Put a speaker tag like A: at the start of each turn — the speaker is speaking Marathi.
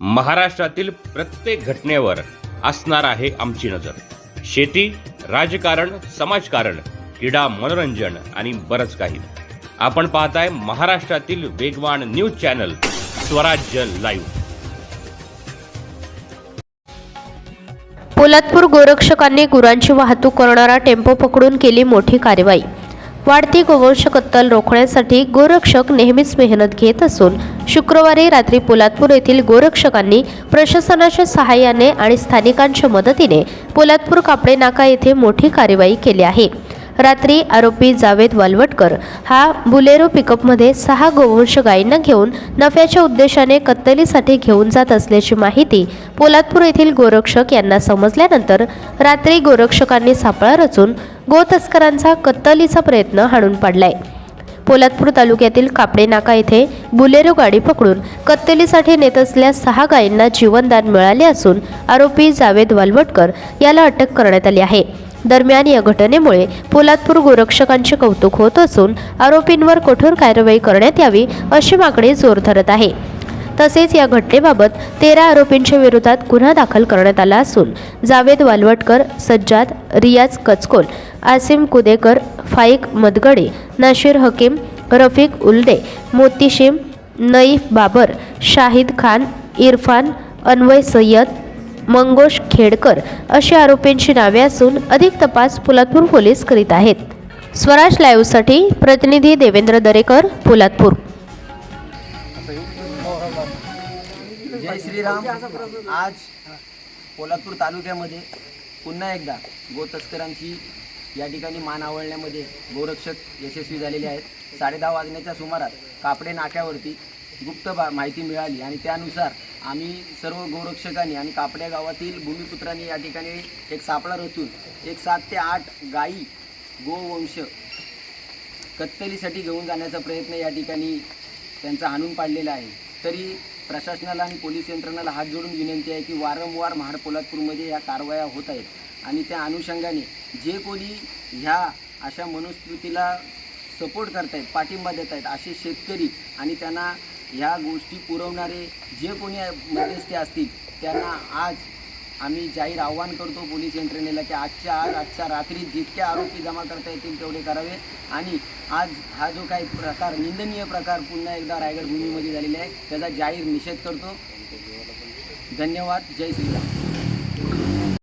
A: महाराष्ट्रातील प्रत्येक घटनेवर असणार आहे आमची नजर. शेती राजकारण समाजकारण क्रीडा मनोरंजन आणि बरंच काही. आपण पाहताय महाराष्ट्रातील वेगवान news channel Swarajya live.
B: Poladpur गोरक्षकांनी गुरांची वाहतूक करणारा टेम्पो पकडून केली मोठी कारवाई वाढती गोवंश कत्तल रोखण्यासाठी गोरक्षक नेहमीच मेहनत घेत असून शुक्रवारी रात्री पोलादपूर येथील गोरक्षकांनी प्रशासनाच्या सहाय्याने आणि स्थानिकांच्या मदतीने पोलादपूर कापडे नाका येथे मोठी कारवाई केली आहे. रात्री आरोपी जावेद वालवटकर हा बुलेरो पिकअपमध्ये सहा गोवंश गायींना घेऊन नफ्याच्या उद्देशाने कत्तलीसाठी घेऊन जात असल्याची माहिती पोलादपूर येथील गोरक्षक यांना समजल्यानंतर रात्री गोरक्षकांनी सापळा रचून गोतस्करांचा कत्तलीचा प्रयत्न हाणून पाडलाय. पोलादपूर तालुक्यातील कापडे नाका येथे बुलेरो गाडी पकडून कत्तलीसाठी नेत असल्या सहा गायींना जीवनदान मिळाले असून आरोपी जावेद वालवटकर याला अटक करण्यात आली आहे. दरम्यान या घटनेमुळे पोलादपूर गोरक्षकांचे कौतुक होत असून आरोपींवर कठोर कारवाई करण्यात यावी अशी मागणी जोर धरत आहे. तसेच या घटनेबाबत तेरा आरोपींच्या विरोधात गुन्हा दाखल करण्यात आला असून जावेद वालवटकर सज्जाद रियाज कचकोल आसिम कुदेकर फाईक मदगडे नाशिर हकीम रफिक उल्दे मोतीशिम नईफ बाबर शाहिद खान इरफान अन्वय सय्यद मंगोश खेडकर अशी आरोपींची नावे असून अधिक तपास पोलादपूर पोलीस करीत आहेत. स्वराज लाईव्हसाठी प्रतिनिधी देवेंद्र दरेकर पोलादपूर
C: जय श्रीराम. आज पोलादपूर तालुक्यामध्ये पुन्हा एकदा गोतस्करांची या ठिकाणी मान आवळण्यामध्ये गोरक्षक यशस्वी झालेले आहेत. साडेदहा वाजण्याच्या सुमारास कापडे नाक्यावरती गुप्त बा माहिती मिळाली आणि त्यानुसार आम्ही सर्व गोरक्षकांनी आणि कापड्या गावातील भूमिपुत्रांनी या ठिकाणी एक सापळा रचून एक सात ते आठ गायी गोवंश कत्तलीसाठी घेऊन जाण्याचा प्रयत्न या ठिकाणी त्यांचा हाणून पाडलेला आहे. तरी प्रशासनाला आणि पोलीस यंत्रणाला हात जोडून विनंती आहे की वारंवार महाड पोलादपूरमध्ये या कारवाया होत आहेत. आणि त्या अनुषंगाने जे कोणी ह्या अशा मनुस्मृतीला सपोर्ट करतायत पाठिंबा देत आहेत असे शेतकरी आणि त्यांना ह्या गोष्टी पुरवणारे जे कोणी मध्यस्थी असतील त्यांना आज आम्ही जाहीर आव्हान करतो पोलीस यंत्रणेला की आजच्या आज आजच्या रात्री जितके आरोपी जमा करता येतील तेवढे करावे. आणि आज हा जो काही प्रकार निंदनीय प्रकार पुन्हा एकदा रायगड भूमीमध्ये झालेला आहे त्याचा जाहीर निषेध करतो. धन्यवाद. जय श्रीराम.